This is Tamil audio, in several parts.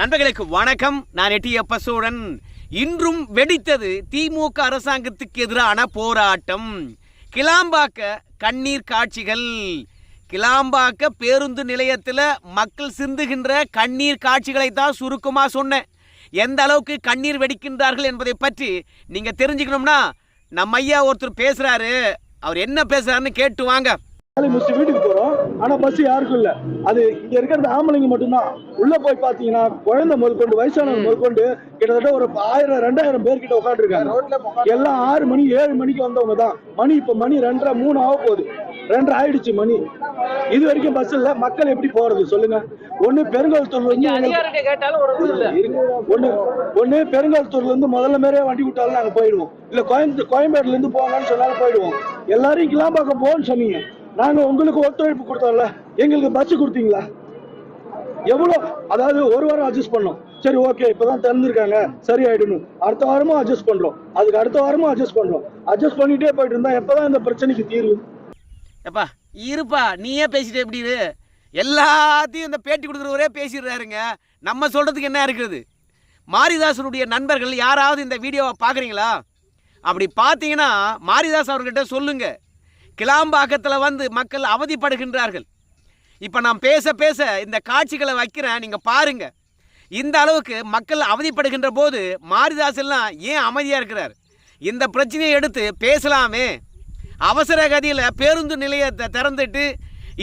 நண்பர்களுக்கு வணக்கம். நான் எட்டியப்ப சோழன் இன்றும் வெடித்தது திமுக அரசாங்கத்துக்கு எதிரான போராட்டம். கிளாம்பாக்க கண்ணீர் காட்சிகள். கிளாம்பாக்க பேருந்து நிலையத்தில் மக்கள் சிந்துகின்ற கண்ணீர் காட்சிகளை தான் சுருக்கமாக சொன்னேன். எந்த அளவுக்கு கண்ணீர் வெடிக்கின்றார்கள் என்பதை பற்றி நீங்கள் தெரிஞ்சுக்கணும்னா நம்ம ஐயா ஒருத்தர் பேசுகிறாரு அவர் என்ன பேசுகிறாருன்னு கேட்டு வாங்க. வீட்டுக்கு ஆனா பஸ் யாருக்கும் இல்ல. அது இங்க இருக்கிறது ஆம்பளைங்க மட்டும்தான். உள்ள போய் பாத்தீங்கன்னா குழந்தை முதற்கொண்டு வயசானவங்க முதற்கொண்டு கிட்டத்தட்ட ஒரு ஆயிரம் ரெண்டாயிரம் பேர் கிட்ட உட்காந்துருக்காங்க எல்லாம் ஆறு மணி ஏழு மணிக்கு வந்தவங்க தான் மணி இப்ப மணி ரெண்டரை மூணு ஆக போகுது. ரெண்டரை ஆயிடுச்சு மணி. இது வரைக்கும் பஸ் இல்ல. மக்கள் எப்படி போறது சொல்லுங்க. ஒண்ணு பெருங்கல்தூர்ல இருந்து. ஒண்ணு ஒண்ணு பெருங்கல்தூர்ல இருந்து முதல்ல மாதிரியே வண்டி விட்டாலும் நாங்க போயிடுவோம். இல்ல கோயம்புத்தூர் கோயம்பேடுல இருந்து போங்கன்னு சொன்னாலும் போயிடுவோம். எல்லாரையும் கிளாம்பாக்கம் போன்னு சொன்னீங்க. நாங்கள் உங்களுக்கு ஒத்துழைப்பு கொடுத்தோம்ல. எங்களுக்கு பஸ் கொடுத்தீங்களா? எவ்வளோ? அதாவது ஒரு வாரம் அட்ஜஸ்ட் பண்ணோம். சரி ஓகே இப்பதான் திறந்துருக்காங்க. சரி ஆயிடணும் அடுத்த வாரமும் அட்ஜஸ்ட் பண்ணுறோம் அதுக்கு அடுத்த வாரமும் அட்ஜஸ்ட் பண்ணுறோம் அட்ஜஸ்ட் பண்ணிகிட்டே போயிட்டு எப்போ தான் இந்த பிரச்சனைக்கு தீர்வு? எப்பா இருப்பா. நீயே பேசிட்டு எப்படி இரு? எல்லாத்தையும் இந்த பேட்டி கொடுக்குறவரே பேசிடுறாருங்க. நம்ம சொல்கிறதுக்கு என்ன இருக்குது மாரிதாசனுடைய நண்பர்கள் யாராவது இந்த வீடியோவை பார்க்குறீங்களா? அப்படி பார்த்தீங்கன்னா மாரிதாஸ் அவர்கிட்ட சொல்லுங்கள் கிளாம்பாக்கத்தில் வந்து மக்கள் அவதிப்படுகின்றார்கள். இப்போ நான் பேச பேச இந்த காட்சிகளை வைக்கிறேன். நீங்கள் பாருங்கள் இந்த அளவுக்கு மக்கள் அவதிப்படுகின்ற போது மாரிதாசெல்லாம் ஏன் அமைதியாக இருக்கிறார்? இந்த பிரச்சனையை எடுத்து பேசலாமே. அவசர கதியில் பேருந்து நிலையத்தை திறந்துட்டு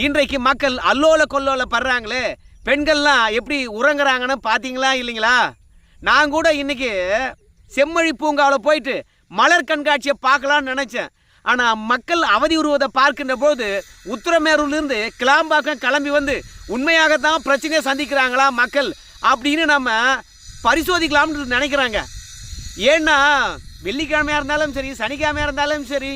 இன்றைக்கு மக்கள் அல்லோல கொல்லோல படுறாங்களே. பெண்கள்லாம் எப்படி உறங்குறாங்கன்னு பார்த்தீங்களா இல்லைங்களா? நான் கூட இன்றைக்கி செம்மொழி பூங்காவில் போயிட்டு மலர் கண்காட்சியை பார்க்கலான்னு நினச்சேன். ஆனால் மக்கள் அவதி உருவதை பார்க்கின்ற போது உத்தரமேரூர்லேருந்து கிளாம்பாக்கம் கிளம்பி வந்து உண்மையாகத்தான் பிரச்சனையை சந்திக்கிறாங்களா மக்கள் அப்படின்னு நம்ம பரிசோதிக்கலாம்னு நினைக்கிறாங்க. ஏன்னா வெள்ளிக்கிழமையாக இருந்தாலும் சரி சனிக்கிழமையாக இருந்தாலும் சரி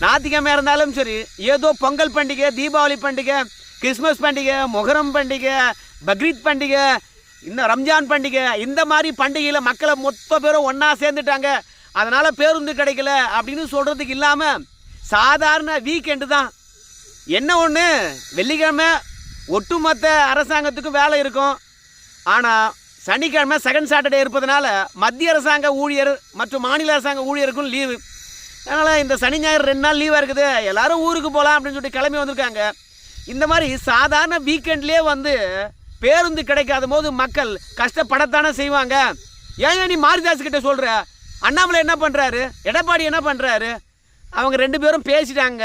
ஞாயிற்றுக்கிழமையாக இருந்தாலும் சரி ஏதோ பொங்கல் பண்டிகை தீபாவளி பண்டிகை கிறிஸ்மஸ் பண்டிகை மொஹரம் பண்டிகை பக்ரீத் பண்டிகை இந்த ரம்ஜான் பண்டிகை இந்த மாதிரி பண்டிகையில் மக்களை மொத்த பேரும் ஒன்றா சேர்ந்துட்டாங்க. அதனால் பேருந்து கிடைக்கல அப்படின்னு சொல்கிறதுக்கு இல்லாமல் சாதாரண வீக்கெண்டு தான். என்ன ஒன்று வெள்ளிக்கிழமை ஒட்டுமொத்த அரசாங்கத்துக்கும் வேலை இருக்கும். ஆனால் சனிக்கிழமை செகண்ட் சாட்டர்டே இருப்பதனால மத்திய அரசாங்க ஊழியர் மற்றும் மாநில அரசாங்க ஊழியருக்கும் லீவு அதனால் இந்த சனி ஞாயிறு ரெண்டு நாள் லீவாக இருக்குது. எல்லாரும் ஊருக்கு போகலாம் அப்படின்னு சொல்லிட்டு கிளம்பி வந்திருக்காங்க. இந்த மாதிரி சாதாரண வீக்கெண்ட்லேயே வந்து பேருந்து கிடைக்காத போது மக்கள் கஷ்டப்படத்தானே செய்வாங்க. ஏன் நீ மாரிதாஸ் கிட்ட சொல்கிற அண்ணாமலை என்ன பண்ணுறாரு எடப்பாடி என்ன பண்ணுறாரு அவங்க ரெண்டு பேரும் பேசிட்டாங்க.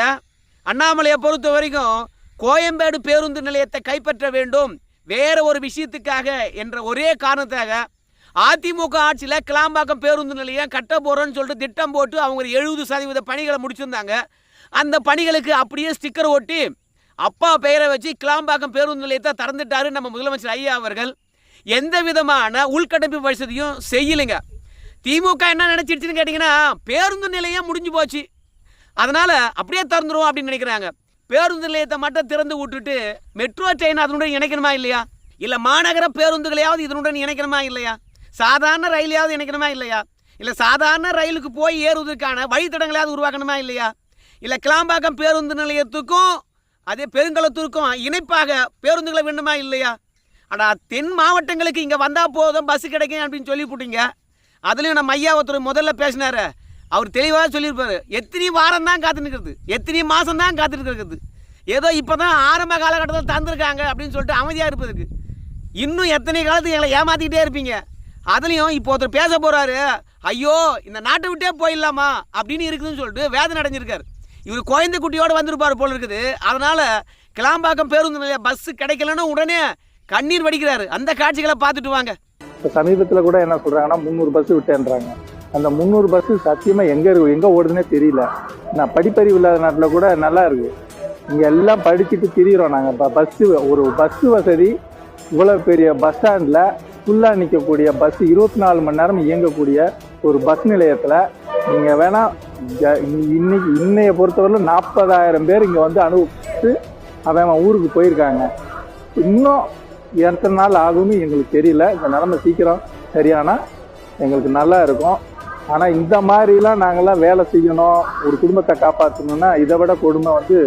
அண்ணாமலையை பொறுத்த வரைக்கும் கோயம்பேடு பேருந்து நிலையத்தை கைப்பற்ற வேண்டும். வேற ஒரு விஷயத்துக்காக என்ற ஒரே காரணத்தாக அதிமுக ஆட்சியில் கிளாம்பாக்கம் பேருந்து நிலையம் கட்ட போகிறோன்னு சொல்லிட்டு திட்டம் போட்டு அவங்க எழுபது சதவீத பணிகளை முடிச்சிருந்தாங்க. அந்த பணிகளுக்கு அப்படியே ஸ்டிக்கர் ஒட்டி அப்பா பெயரை வச்சு கிளாம்பாக்கம் பேருந்து நிலையத்தை திறந்துட்டாரு நம்ம முதலமைச்சர் ஐயா அவர்கள். எந்த விதமான உள்கட்டமைப்பு வசதியும் செய்யலைங்க. திமுக என்ன நினச்சிடுச்சுன்னு கேட்டிங்கன்னா பேருந்து நிலையம் முடிஞ்சு போச்சு. அதனால் அப்படியே திறந்துரும் அப்படின்னு நினைக்கிறாங்க. பேருந்து நிலையத்தை மட்டும் திறந்து விட்டுட்டு மெட்ரோ ட்ரெயின் அதனுடன் இணைக்கணுமா இல்லையா? இல்லை மாநகர பேருந்துகளையாவது இதனுடன் இணைக்கணுமா இல்லையா? சாதாரண ரயிலையாவது இணைக்கணுமா இல்லையா? இல்லை சாதாரண ரயிலுக்கு போய் ஏறுவதற்கான வழித்தடங்களையாவது உருவாக்கணுமா இல்லையா? இல்லை கிளாம்பாக்கம் பேருந்து நிலையத்துக்கும் அதே பெருங்கலத்தூருக்கும் இணைப்பாக பேருந்துகளை வேண்டுமா இல்லையா? அடா தென் மாவட்டங்களுக்கு இங்கே வந்தால் போதும் பஸ் கிடைக்கும் அப்படின்னு சொல்லி போட்டீங்க. அதுலேயும் நம்ம ஐயா ஒருத்தர் முதல்ல பேசினாரு. அவர் தெளிவாக சொல்லியிருப்பாரு. எத்தனை வாரம் தான் காத்து நிற்கிறது. எத்தனை மாதம் தான் காத்துட்டு ஏதோ இப்போ தான் ஆரம்ப காலகட்டத்தில் தந்திருக்காங்க அப்படின்னு சொல்லிட்டு அமைதியாக இருப்பதுக்கு இன்னும் எத்தனை காலத்துக்கு எங்களை ஏமாத்திக்கிட்டே இருப்பீங்க? அதுலேயும் இப்போ ஒருத்தர் பேச போகிறாரு ஐயோ இந்த நாட்டை விட்டே போயிடலாமா? அப்படின்னு இருக்குதுன்னு சொல்லிட்டு வேதனை அடைஞ்சிருக்காரு. இவர் குழந்தை குட்டியோடு வந்திருப்பார் போல் இருக்குது. அதனால் கிளாம்பாக்கம் பேருந்து நிலைய பஸ்ஸு கிடைக்கலன்னு உடனே கண்ணீர் வடிக்கிறாரு. அந்த காட்சிகளை பார்த்துட்டு வாங்க. இப்போ சமீபத்தில் கூட என்ன சொல்கிறாங்கன்னா முந்நூறு பஸ் விட்டேன்றாங்க. அந்த முந்நூறு பஸ்ஸு சத்தியமாக எங்கே இருக்கு எங்கே ஓடுதுன்னே தெரியல. நான் படிப்பறிவு இல்லாத நாட்டில் கூட நல்லா இருக்கு. இங்கே எல்லாம் படிச்சுட்டு திரியிறோம் நாங்கள் இப்போ பஸ்ஸு ஒரு பஸ்ஸு வசதி இவ்வளோ பெரிய பஸ் ஸ்டாண்டில் ஃபுல்லாக நிற்கக்கூடிய பஸ் இருபத்தி நாலு மணி நேரம் இயங்கக்கூடிய ஒரு பஸ் நிலையத்தில் நீங்கள் வேணால் இன்னைக்கு இன்னைய பொறுத்தவரையில் நாற்பதாயிரம் பேர் இங்கே வந்து அனுப்பிச்சு அவன் அவன் ஊருக்கு போயிருக்காங்க. இன்னும் எத்தனை நாள் ஆகும்னு எங்களுக்கு தெரியல. இந்த நிலமை சீக்கிரம் சரியானா எங்களுக்கு நல்லா இருக்கும். ஆனால் இந்த மாதிரிலாம் நாங்கள்லாம் வேலை செய்யணும் ஒரு குடும்பத்தை காப்பாற்றணும்னா இதை விட கொடுமை வந்து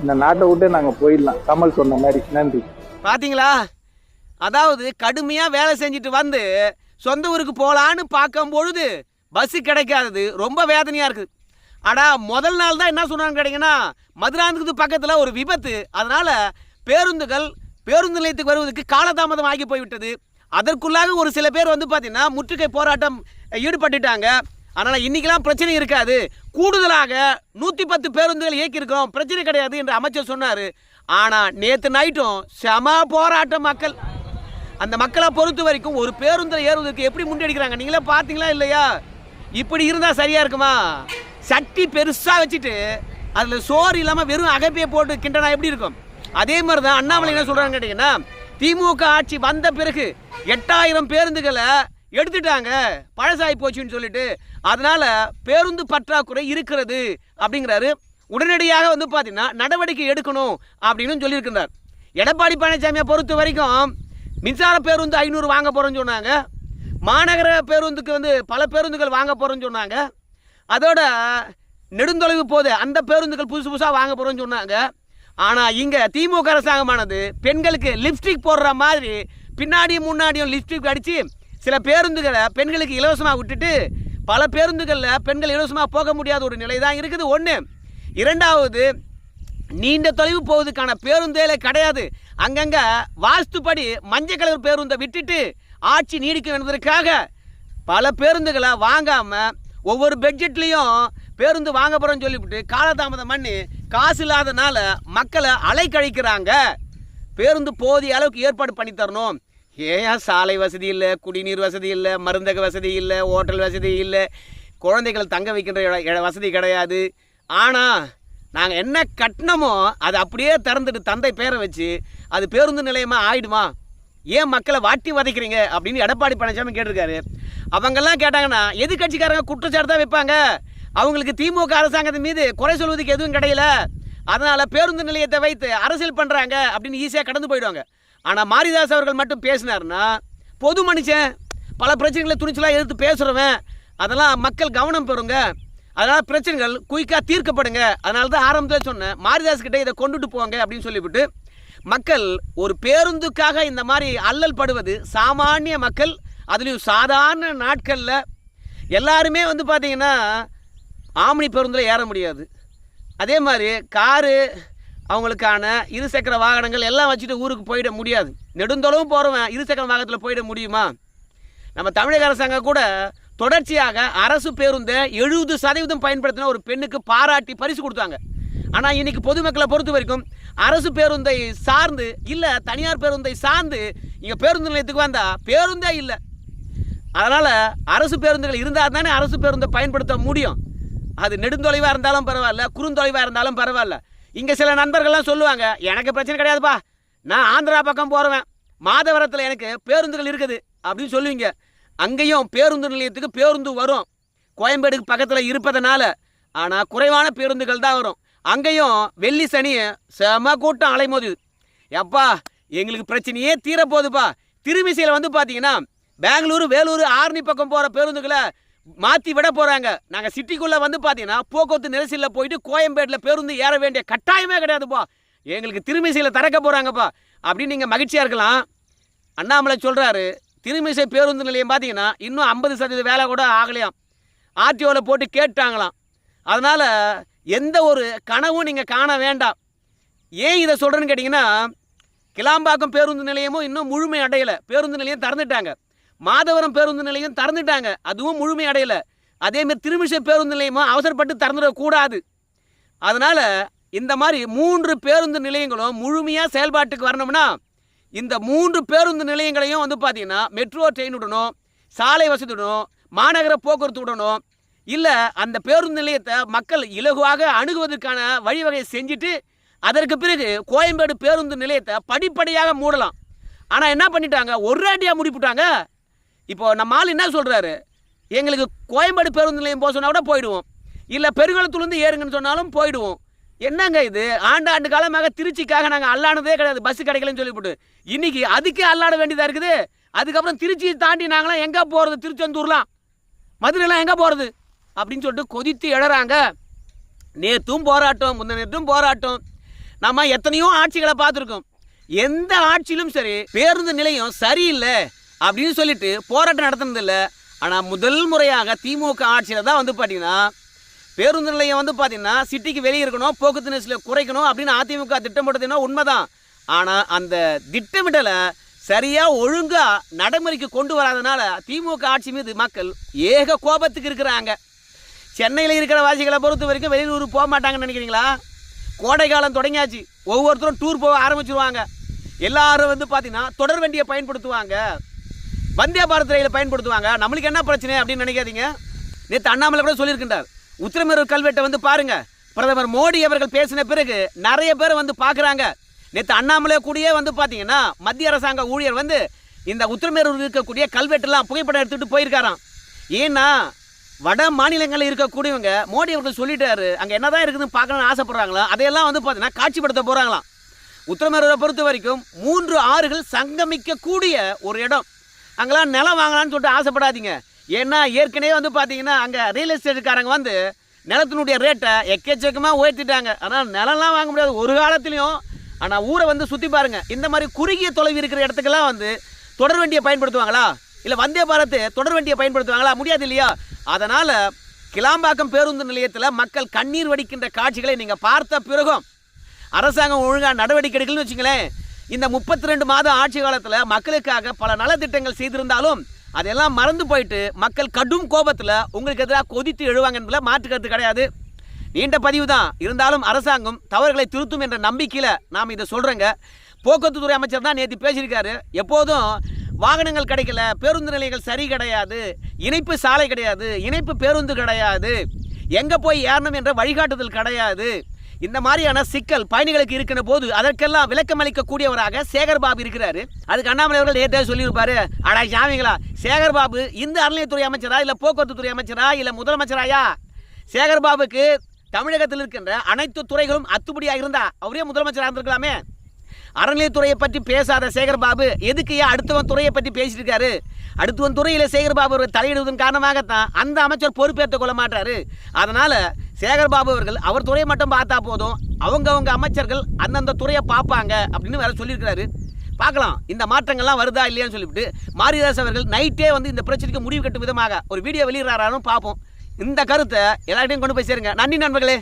இந்த நாட்டை விட்டே நாங்கள் போயிடலாம். கமல் சொன்ன மாதிரி. நன்றி. பார்த்தீங்களா அதாவது கடுமையாக வேலை செஞ்சுட்டு வந்து சொந்த ஊருக்கு போகலான்னு பார்க்கும் பொழுது பஸ்ஸு கிடைக்காதது. ரொம்ப வேதனையாக இருக்குது. ஆனால் முதல் நாள் தான் என்ன சொன்னாங்க கேட்டிங்கன்னா மதுராந்துக்கு பக்கத்தில் ஒரு விபத்து. அதனால் பேருந்துகள் பேருந்து நிலையத்துக்கு வருவதற்கு காலதாமதம் ஆகி போய்விட்டது. அதற்குள்ளாக ஒரு சில பேர் வந்து பார்த்தீங்கன்னா முற்றுகை போராட்டம் ஈடுபட்டுட்டாங்க. அதனால் இன்றைக்கெல்லாம் பிரச்சனை இருக்காது. கூடுதலாக நூற்றி பத்து பேருந்துகள் இயக்கியிருக்கோம் பிரச்சனை கிடையாது என்று அமைச்சர் சொன்னார். ஆனால் நேற்று நைட்டும் செம போராட்டம் மக்கள் அந்த மக்களை பொறுத்த வரைக்கும் ஒரு பேருந்தில் ஏறுவதற்கு எப்படி முன்னெடுக்கிறாங்க? நீங்களே பார்த்தீங்களா இல்லையா? இப்படி இருந்தால் சரியாக இருக்குமா? சட்டி பெருசாக வச்சுட்டு அதில் சோறு இல்லாமல் வெறும் அகப்பையை போட்டு கிண்டனா எப்படி இருக்கும்? அதே மாதிரி தான் அண்ணாமலை என்ன சொல்கிறாங்க கேட்டிங்கன்னா திமுக ஆட்சி வந்த பிறகு எட்டாயிரம் பேருந்துகளை எடுத்துட்டாங்க. பழசாகி போச்சுன்னு சொல்லிட்டு. அதனால பேருந்து பற்றாக்குறை இருக்கிறது அப்படிங்கிறாரு. உடனடியாக வந்து பார்த்தீங்கன்னா நடவடிக்கை எடுக்கணும் அப்படின்னு சொல்லியிருக்கிறார். எடப்பாடி பழனிசாமியை பொறுத்த வரைக்கும் மின்சார பேருந்து ஐநூறு வாங்க போகிறோன்னு சொன்னாங்க. மாநகர பேருந்துக்கு வந்து பல பேருந்துகள் வாங்க போகிறோன்னு சொன்னாங்க. அதோட நெடுந்தொலைவு போது அந்த பேருந்துகள் புதுசு புதுசாக வாங்க போகிறோன்னு சொன்னாங்க. ஆனால் இங்கே திமுக அரசாங்கமானது பெண்களுக்கு லிப்ஸ்டிக் போடுற மாதிரி பின்னாடியும் முன்னாடியும் லிப்ஸ்டிக் அடித்து சில பேருந்துகளை பெண்களுக்கு இலவசமாக விட்டுட்டு பல பேருந்துகளில் பெண்கள் இலவசமாக போக முடியாத ஒரு நிலை தான் இருக்குது. ஒன்று இரண்டாவது நீண்ட தொலைவு போவதுக்கான பேருந்தேலே கிடையாது. அங்கங்கே வாஸ்துப்படி மஞ்சள் கலர் பேருந்தை விட்டுட்டு ஆட்சி நீடிக்கும் என்பதற்காக பல பேருந்துகளை வாங்காமல் ஒவ்வொரு பட்ஜெட்லேயும் பேருந்து வாங்க போகிறோம்னு சொல்லிவிட்டு காலதாமதம் பண்ணி காசு இல்லாதனால மக்களை அலைக்கழிக்கிறாங்க. பேருந்து போதிய அளவுக்கு ஏற்பாடு பண்ணி தரணும். ஏன் சாலை வசதி இல்லை குடிநீர் வசதி இல்லை மருந்தக வசதி இல்லை ஹோட்டல் வசதி இல்லை குழந்தைகள் தங்க வைக்கின்ற இட- இட வசதி கிடையாது. ஆனால் நாங்கள் என்ன கட்டினமோ அதை அப்படியே திறந்துட்டு தந்தை பேரை வச்சு அது பேருந்து நிலையமாக ஆயிடுமா? ஏன் மக்களை வாட்டி வதைக்கிறீங்க? அப்படின்னு எடப்பாடி பழனிசாமி கேட்டிருக்காரு. அவங்கெல்லாம் கேட்டாங்கன்னா கட்சிக்காரங்க குற்றச்சாட்டு தான் வைப்பாங்க. அவங்களுக்கு திமுக அரசாங்கத்தின் மீது குறை சொல்வதுக்கு எதுவும் கிடையல. அதனால பேருந்து நிலையத்தை வைத்து அரசியல் பண்ணுறாங்க அப்படின்னு ஈஸியாக கடந்து போயிடுவாங்க. ஆனால் மாரிதாஸ் அவர்கள் மட்டும் பேசினார்னா பொது மனுஷன் பல பிரச்சனைகளை துணிச்சலாக எதிர்த்து பேசுகிறவன் அதெல்லாம் மக்கள் கவனம் பெறுங்க. அதனால் பிரச்சனைகள் குயிக்காக தீர்க்கப்படுங்க. அதனால தான் ஆரம்பத்தில் சொன்னேன் மாரிதாஸ் கிட்டே இதை கொண்டுட்டு போங்க அப்படின்னு சொல்லிவிட்டு மக்கள் ஒரு பேருந்துக்காக இந்த மாதிரி அல்லல் படுவது சாமானிய மக்கள் அதுலேயும் சாதாரண நாட்களில் எல்லாருமே வந்து பார்த்தீங்கன்னா ஆம்னி பேருந்தில் ஏற முடியாது. அதே மாதிரி காரு அவங்களுக்கான இருசக்கர வாகனங்கள் எல்லாம் வச்சுட்டு ஊருக்கு போயிட முடியாது. நெடுந்தளவு போகிறவன் இருசக்கர வாகனத்தில் போயிட முடியுமா? நம்ம தமிழக அரசாங்கம் கூட தொடர்ச்சியாக அரசு பேருந்தை எழுபது சதவீதம் பயன்படுத்தின ஒரு பெண்ணுக்கு பாராட்டி பரிசு கொடுத்தாங்க. ஆனால் இன்னைக்கு பொதுமக்களை பொறுத்த வரைக்கும் அரசு பேருந்தை சார்ந்து இல்லை தனியார் பேருந்தை சார்ந்து இங்கே பேருந்து நிலையத்துக்கு வந்தால் பேருந்தே இல்லை. அதனால் அரசு பேருந்துகள் இருந்தால் தானே அரசு பேருந்தை பயன்படுத்த முடியும். அது நெடுந்தொலைவாக இருந்தாலும் பரவாயில்ல குறுந்தொலைவாக இருந்தாலும் பரவாயில்ல. இங்கே சில நண்பர்கள்லாம் சொல்லுவாங்க எனக்கு பிரச்சனை கிடையாதுப்பா நான் ஆந்திரா பக்கம் போகிறவன் மாதவரத்தில் எனக்கு பேருந்துகள் இருக்குது அப்படின்னு சொல்லுவீங்க. அங்கேயும் பேருந்து நிலையத்துக்கு பேருந்து வரும். கோயம்பேடுக்கு பக்கத்தில் இருப்பதனால ஆனால் குறைவான பேருந்துகள் தான் வரும். அங்கேயும் வெள்ளி சனி செம கூட்டம் அலைமோது எப்பா எங்களுக்கு பிரச்சனையே தீரப்போகுதுப்பா. திருமிசையில் வந்து பார்த்தீங்கன்னா பெங்களூரு வேலூர் ஆரணி பக்கம் போகிற பேருந்துகளை மாற்றி விட போகிறாங்க நாங்கள் சிட்டிக்குள்ளே வந்து பார்த்தீங்கன்னா போக்குவரத்து நெரிசலில் போயிட்டு கோயம்பேட்டில் பேருந்து ஏற வேண்டிய கட்டாயமே கிடையாதுப்பா. எங்களுக்கு திருமிசையில் திறக்க போகிறாங்கப்பா அப்படின்னு நீங்கள் மகிழ்ச்சியாக இருக்கலாம். அண்ணாமலை சொல்கிறாரு திருமிசை பேருந்து நிலையம் பார்த்தீங்கன்னா இன்னும் ஐம்பது சதவீத வேலை கூட ஆகலையாம். ஆர்டிஓவில் போட்டு கேட்டாங்களாம். அதனால் எந்த ஒரு கனவும் நீங்கள் காண வேண்டாம். ஏன் இதை சொல்கிறேன்னு கேட்டிங்கன்னா கிளாம்பாக்கம் பேருந்து நிலையமும் இன்னும் முழுமை அடையலை. பேருந்து நிலையம் திறந்துட்டாங்க. மாதவரம் பேருந்து நிலையம் திறந்துட்டாங்க. அதுவும் முழுமை அடையலை. அதேமாரி திருமிசை பேருந்து நிலையமும் அவசரப்பட்டு திறந்துடக்கூடாது. அதனால் இந்த மாதிரி மூன்று பேருந்து நிலையங்களும் முழுமையாக செயல்பாட்டுக்கு வரணும்னா இந்த மூன்று பேருந்து நிலையங்களையும் வந்து பார்த்திங்கன்னா மெட்ரோ ட்ரெயின் சாலை வசதியுடனும் மாநகர போக்குவரத்துடனும் இல்லை அந்த பேருந்து நிலையத்தை மக்கள் இலகுவாக அணுகுவதற்கான வழிவகை செஞ்சுட்டு அதற்கு பிறகு கோயம்பேடு பேருந்து நிலையத்தை படிப்படியாக மூடலாம். ஆனால் என்ன பண்ணிட்டாங்க? ஒரு அடியாக முடிப்பிட்டாங்க. இப்போ நம்ம ஆள் என்ன சொல்கிறாரு எங்களுக்கு கோயம்பேடு பேருந்து நிலையம் போக சொன்னால் கூட போயிடுவோம். இல்லை பெருங்குளத்துலேருந்து ஏறுங்கன்னு சொன்னாலும் போயிடுவோம். என்னங்க இது? ஆண்டு ஆண்டு காலமாக திருச்சிக்காக நாங்கள் அல்லானதே கிடையாது. பஸ் கிடைக்கலன்னு சொல்லிவிட்டு. இன்றைக்கி அதுக்கே அல்லாட வேண்டியதாக இருக்குது? அதுக்கப்புறம் திருச்சியை தாண்டி நாங்களாம் எங்கே போகிறது திருச்செந்தூர்லாம். மதுரைலாம் எங்கே போகிறது அப்படின்னு சொல்லிட்டு கொதித்து எழறாங்க. நேற்றும் போராட்டம் முந்த நேற்றும் போராட்டம். நம்ம எத்தனையோ ஆட்சிகளை பார்த்துருக்கோம். எந்த ஆட்சியிலும் சரி பேருந்து நிலையம் சரியில்லை. அப்படின்னு சொல்லிட்டு போராட்டம் நடத்துனது இல்லை ஆனால் முதல் முறையாக திமுக ஆட்சியில் தான் வந்து பார்த்தீங்கன்னா பேருந்து நிலையம் வந்து பார்த்தீங்கன்னா சிட்டிக்கு வெளியே இருக்கணும் போக்குவரத்து நெரிசலை குறைக்கணும் அப்படின்னு அதிமுக திட்டமிட்டதுன்னா உண்மைதான். ஆனால் அந்த திட்டமிடலை சரியாக ஒழுங்காக நடைமுறைக்கு கொண்டு வராதனால திமுக ஆட்சி மீது மக்கள் ஏக கோபத்துக்கு இருக்கிறாங்க. சென்னையில் இருக்கிற வாசிகளை பொறுத்த வரைக்கும் வெளியூர் போக மாட்டாங்கன்னு நினைக்கிறீங்களா? கோடை காலம் தொடங்கியாச்சு. ஒவ்வொருத்தரும் டூர் போக ஆரம்பிச்சிருவாங்க. எல்லாரும் வந்து பார்த்தீங்கன்னா தொடர் வண்டியை பயன்படுத்துவாங்க. வந்தே பாரத் ரயிலை பயன்படுத்துவாங்க. நம்மளுக்கு என்ன பிரச்சனை அப்படின்னு நினைக்காதீங்க. நேற்று அண்ணாமலை கூட சொல்லியிருக்கின்றார். உத்திரமேரூர் கல்வெட்டை வந்து பாருங்க. பிரதமர் மோடி அவர்கள் பேசின பிறகு நிறைய பேர் வந்து பார்க்குறாங்க. நேற்று அண்ணாமலை கூடயே வந்து பார்த்தீங்கன்னா மத்திய அரசாங்க ஊழியர் வந்து இந்த உத்திரமேரூர் இருக்கக்கூடிய கல்வெட்டெல்லாம் புகைப்படம் எடுத்துகிட்டு போயிருக்காராம். ஏன்னா வட மாநிலங்களில் இருக்கக்கூடியவங்க மோடி அவர்கள் சொல்லிட்டாரு அங்கே என்னதான் இருக்குதுன்னு பார்க்கணும்னு ஆசைப்படுறாங்களா அதையெல்லாம் வந்து பார்த்தீங்கன்னா காட்சிப்படுத்த போகிறாங்களாம் உத்திரமேரூரை பொறுத்த வரைக்கும் மூன்று ஆறுகள் சங்கமிக்கக்கூடிய ஒரு இடம். அங்கெல்லாம் நிலம் வாங்கலாம்னு சொல்லிட்டு ஆசைப்படாதீங்க. ஏன்னா ஏற்கனவே வந்து பார்த்தீங்கன்னா அங்கே ரியல் எஸ்டேட்டுக்காரங்க வந்து நிலத்தினுடைய ரேட்டை எக்கச்சக்கமாக உயர்த்திட்டாங்க. ஆனால் நிலம்லாம் வாங்க முடியாது. ஒரு காலத்துலேயும் ஆனால் ஊரை வந்து சுற்றி பாருங்கள் இந்த மாதிரி குறுகிய தொலைவு இருக்கிற இடத்துக்கெல்லாம் வந்து தொடர் வண்டியை பயன்படுத்துவாங்களா? இல்லை வந்தே பாரத் தொடர் வண்டியை பயன்படுத்துவாங்களா? முடியாது இல்லையா? அதனால் கிளாம்பாக்கம் பேருந்து நிலையத்தில் மக்கள் கண்ணீர் வடிக்கின்ற காட்சிகளை நீங்கள் பார்த்த பிறகும் அரசாங்கம் ஒழுங்காக நடவடிக்கை எடுக்கலன்னு வச்சுங்களேன். இந்த முப்பத்தி ரெண்டு மாத ஆட்சி காலத்தில் மக்களுக்காக பல நலத்திட்டங்கள் செய்திருந்தாலும் அதெல்லாம் மறந்து போயிட்டு மக்கள் கடும் கோபத்தில் உங்களுக்கு எதிராக கொதித்து எழுவாங்க என்பதில் மாற்றுக்கிறது கிடையாது. நீண்ட பதிவு தான் இருந்தாலும் அரசாங்கம் தவறுகளை திருத்தும் என்ற நம்பிக்கையில் நாம் இதை சொல்கிறோங்க போக்குவரத்து துறை அமைச்சர் தான் நேற்று பேசியிருக்காரு. எப்போதும் வாகனங்கள் கிடைக்கல பேருந்து நிலையங்கள் சரி கிடையாது இணைப்பு சாலை கிடையாது இணைப்பு பேருந்து கிடையாது எங்கே போய் ஏறணும் என்ற வழிகாட்டுதல் கிடையாது. இந்த மாதிரியான சிக்கல் பயணிகளுக்கு இருக்கிற போது அதற்கெல்லாம் விளக்கம் அளிக்கக்கூடியவராக சேகர் பாபு இருக்கிறாரு. அதுக்கு அண்ணாமலை அவர்கள் ஏற்கனவே சொல்லியிருப்பாரு அடா சாமிங்களா சேகர் பாபு இந்த அறநிலையத்துறை அமைச்சரா இல்லை போக்குவரத்து துறை அமைச்சரா இல்லை முதலமைச்சராயா? சேகர் பாபுக்கு தமிழகத்தில் இருக்கின்ற அனைத்து துறைகளும் அத்துப்படியாக இருந்தா அவரே முதலமைச்சராக இருந்திருக்கலாமே. அறநிலையத்துறையை பற்றி பேசாத சேகர் பாபு எதுக்கு ஏன் அடுத்தவன் துறையை பற்றி பேசியிருக்காரு அடுத்தவன் துறையில் சேகர் பாபு தலையிடுவதன் காரணமாகத்தான் அந்த அமைச்சர் பொறுப்பேற்றுக் கொள்ள மாட்டாரு. அதனால சேகர் பாபு அவர்கள் அவர் துறையை மட்டும் பார்த்தா போதும். அவங்கவுங்க அமைச்சர்கள் அந்தந்த துறையை பார்ப்பாங்க அப்படின்னு வேற சொல்லியிருக்கிறாரு. பார்க்கலாம். இந்த மாற்றங்கள்லாம் வருதா இல்லையான்னு சொல்லிவிட்டு மாரிதாஸ் அவர்கள் நைட்டே வந்து இந்த பிரச்சனைக்கு முடிவு கட்டும் விதமாக ஒரு வீடியோ வெளியிடுறாரான்னு பார்ப்போம். இந்த கருத்தை எல்லார்ட்டையும் கொண்டு போய் சேருங்க. நன்றி நண்பர்களே.